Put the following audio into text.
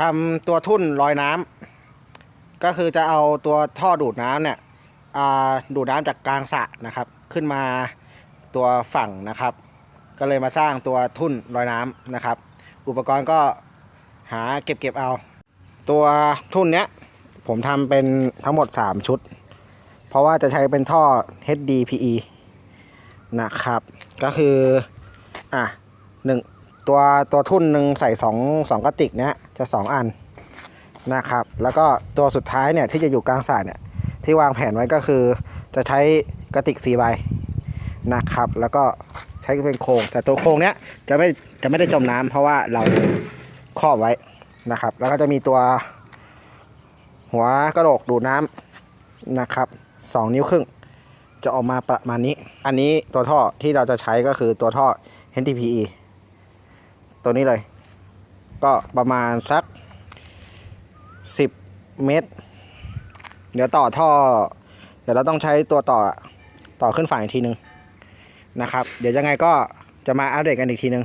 ทำตัวทุ่นลอยน้ำก็คือจะเอาตัวท่อดูดน้ำเนี่ยดูดน้ำจากกลางสระนะครับ ขึ้นมาตัวฝั่งนะครับ ก็เลยมาสร้างตัวทุ่นลอยน้ำนะครับ อุปกรณ์ก็หาเก็บเก็บเอา ตัวทุ่นเนี้ยผมทำเป็นทั้งหมด 3 ชุด เพราะว่าจะใช้เป็นท่อ HDPE นะครับ ก็คืออะหนึ่ง ตัวตัวทุ่นหนึ่งใส่2งสองกระติกเนี้ยจะ2อันนะครับ แล้วก็ตัวสุดท้ายเนี่ยที่จะอยู่กลางสระเนี่ยที่วางแผนไว้ก็คือจะใช้กระติก4ใบนะครับ แล้วก็ใช้เป็นโครงแต่ตัวโครงเนี้ยจะไม่จะไม่ได้จมน้ำเพราะว่าเราครอบไว้นะครับ แล้วก็จะมีตัวหัวกระโหลกดูดน้ำนะครับ2นิ้วครึ่ง จะออกมาประมาณนี้ อันนี้ตัวท่อที่เราจะใช้ก็คือตัวท่อ HDPE ตัวนี้เลย ก็ประมาณสัก 10 เมตร เดี๋ยวต่อท่อ เดี๋ยวเราต้องใช้ตัวต่อต่อขึ้นฝั่งอีกทีนึงนะครับ เดี๋ยวยังไงก็จะมาอัปเดตกันอีกทีนึง